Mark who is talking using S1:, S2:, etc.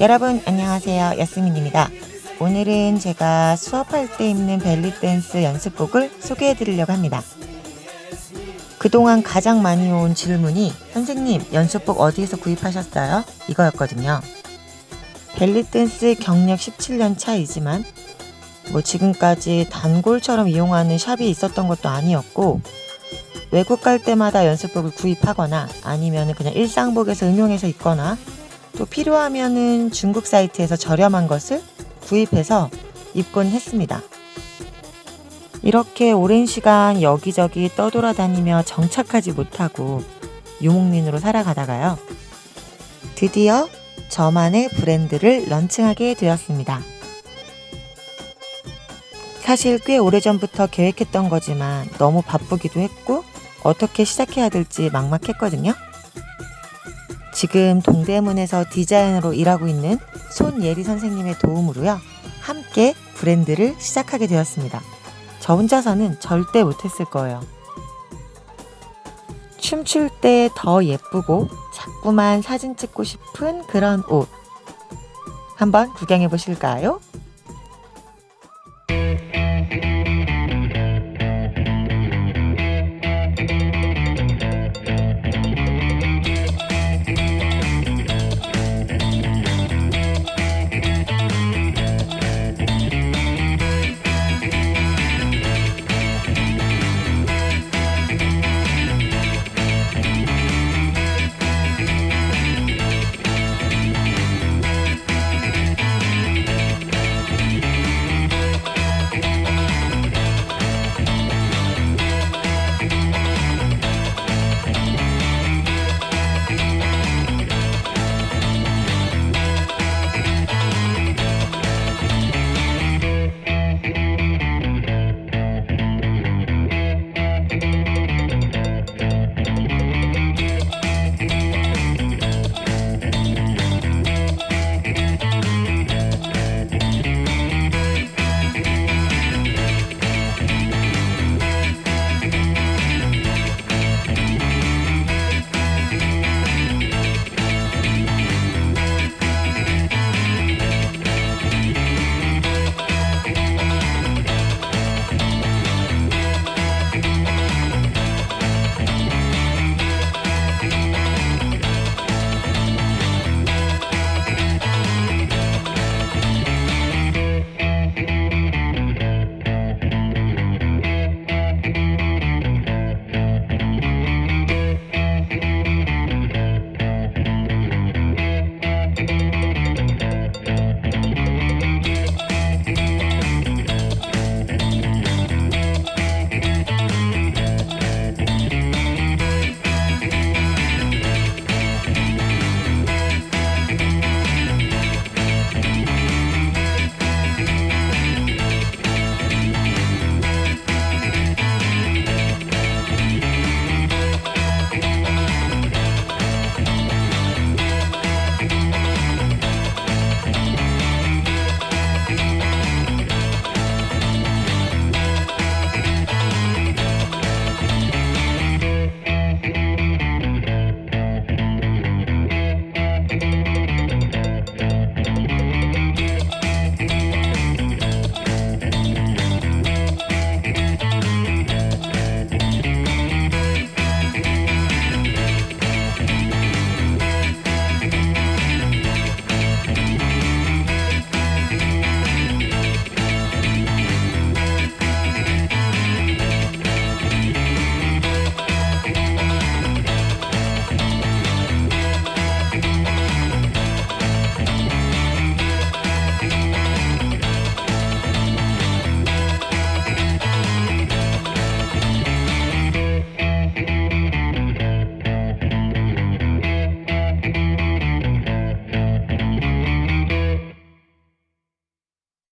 S1: 여러분 안녕하세요. 야스민입니다. 오늘은 제가 수업할 때 입는 벨리댄스 연습복을 소개해 드리려고 합니다. 그동안 가장 많이 온 질문이 선생님 연습복 어디에서 구입하셨어요? 이거였거든요. 벨리댄스 경력 17년 차이지만 뭐 지금까지 단골처럼 이용하는 샵이 있었던 것도 아니었고 외국 갈 때마다 연습복을 구입하거나 아니면 그냥 일상복에서 응용해서 입거나 또 필요하면은 중국 사이트에서 저렴한 것을 구입해서 입곤 했습니다. 이렇게 오랜 시간 여기저기 떠돌아다니며 정착하지 못하고 유목민으로 살아가다가요. 드디어 저만의 브랜드를 런칭하게 되었습니다. 사실 꽤 오래전부터 계획했던 거지만 너무 바쁘기도 했고 어떻게 시작해야 될지 막막했거든요. 지금 동대문에서 디자이너로 일하고 있는 손예리 선생님의 도움으로요. 함께 브랜드를 시작하게 되었습니다. 저 혼자서는 절대 못했을 거예요. 춤출 때 더 예쁘고 자꾸만 사진 찍고 싶은 그런 옷. 한번 구경해 보실까요?